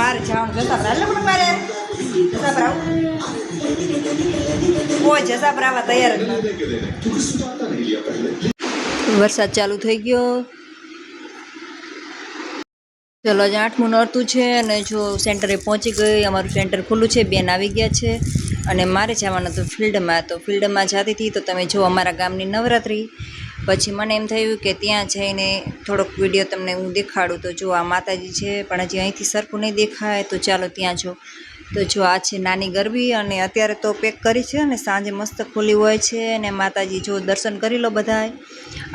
મારે જવાનું જસાપરા એટલે પણ મારે. જસાપરા કોઈ જસાપરા આવવા તૈયાર જ વરસાદ ચાલુ થઈ ગયો. ચલો, આજે આઠમું નડતું છે અને જો સેન્ટરે પહોંચી ગઈ, અમારું સેન્ટર ખુલ્લું છે, બેન આવી ગયા છે. અને મારે જવાનું હતું ફિલ્ડમાં. તો ફિલ્ડમાં જતી હતી, તો તમે જો અમારા ગામની નવરાત્રિ પછી મને એમ થયું કે ત્યાં જઈને થોડોક વીડિયો તમને હું દેખાડું. તો જો આ માતાજી છે, પણ હજી અહીંથી સરખું નહીં દેખાય, તો ચાલો ત્યાં જો. તો જો આ છે નાની ગરબી અને અત્યારે તો પેક કરી છે અને સાંજે મસ્ત ખુલ્લી હોય છે અને માતાજી જો દર્શન કરી લો બધાએ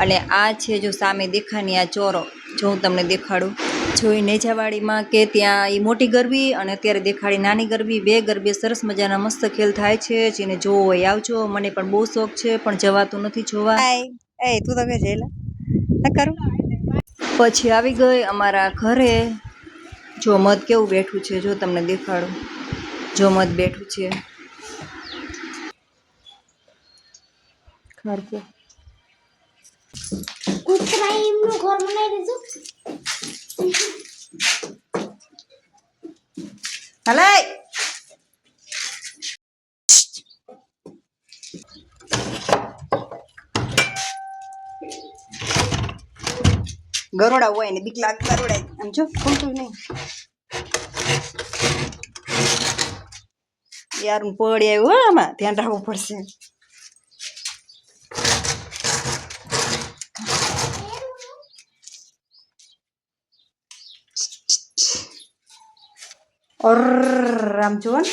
અને આ છે જો સામે દેખાની આ ચોરો, જો હું તમને દેખાડું. જો એ નેજાવાડીમાં કે ત્યાં એ મોટી ગરબી અને અત્યારે દેખાડી નાની ગરબી, બે ગરબી સરસ મજાના મસ્ત ખેલ થાય છે. જેને જોવો હોય આવજો. મને પણ બહુ શોખ છે, પણ જવાતું નથી જોવા. એ તું તમે કે જઈલા કરું. પછી આવી ગઈ અમારા ઘરે. જો મધ કેવું બેઠું છે જો તમને દેખાડું. જો મધ બેઠું છે. ખરકો કૂતરા એમનું ઘર બનાવી દીધું. હલે. ગરોડા હોય ને બીક લાગ ગરોડા આમ જો ખોલતું નહીં યાર હું પડી આવ્યું હો આમાં ધ્યાન રાખવું પડશે ઓર આમ જુઓ ને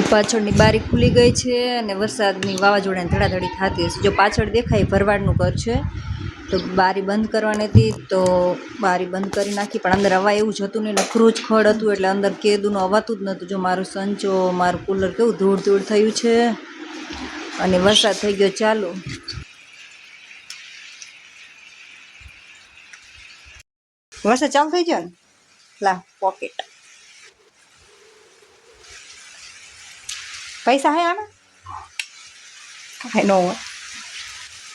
પાછળની બારી ખુલી ગઈ છે અને વરસાદની વાવાઝોડાની ધડાધડી થતી હશે. જો પાછળ દેખાય ભરવાડનું ઘર છે, તો બારી બંધ કરવાની હતી, તો બારી બંધ કરી નાખી, પણ અંદર હવા એવું જતું નહીં નખરું જ ખડ હતું, એટલે અંદર કેદુનું અવાતું જ નહોતું. જો મારું સંચો, મારું કુલર કેવું ધૂળ ધૂળ થયું છે, અને વરસાદ થઈ ગયો, ચાલુ. વરસાદ ચાલુ થઈ ગયો ને? લા પોકેટ પૈસા હે આના? કાંઈ ન હોય.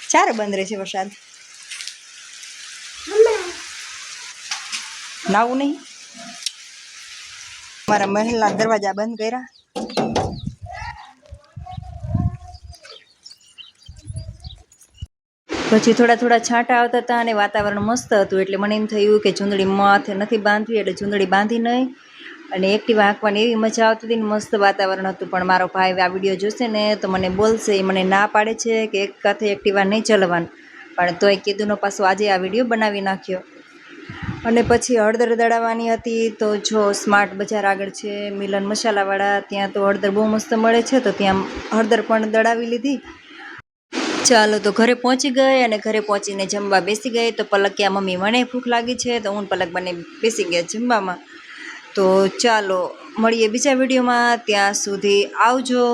ચારે બંધ રહે છે વરસાદ. નાવું નહીં. મારા મહેલના દરવાજા બંધ કર્યા. પછી થોડા થોડા છાંટા આવતા હતા અને વાતાવરણ મસ્ત હતું એટલે મને એમ થયું કે ચૂંદડી માથે નથી બાંધવી એટલે ચૂંદડી બાંધી નહીં. અને એક્ટિવા હાંકવાની એવી મજા આવતી હતી ને મસ્ત વાતાવરણ હતું. પણ મારો ભાઈ આ વીડિયો જોશે ને તો મને બોલશે, એ મને ના પાડે છે કે એક સાથે એક્ટિવા નહીં ચલાવવાનું પણ તોય કીધુંનો પાછો આજે આ વીડિયો બનાવી નાખ્યો. અને પછી હળદર દળાવવાની હતી તો જો સ્માર્ટ બજાર આગળ છે, મિલન મસાલાવાળા, ત્યાં તો હળદર બહુ મસ્ત મળે છે, તો ત્યાં હળદર પણ દળાવી લીધી. ચાલો તો ઘરે પહોંચી ગઈ અને ઘરે પહોંચીને જમવા બેસી ગઈ. તો પલક ક્યાં મમ્મી, મને ભૂખ લાગી છે, તો હું પલક બને બેસી ગયા જમવામાં. તો ચાલો મળીએ બીજા વિડીયોમાં. ત્યાં સુધી આવજો.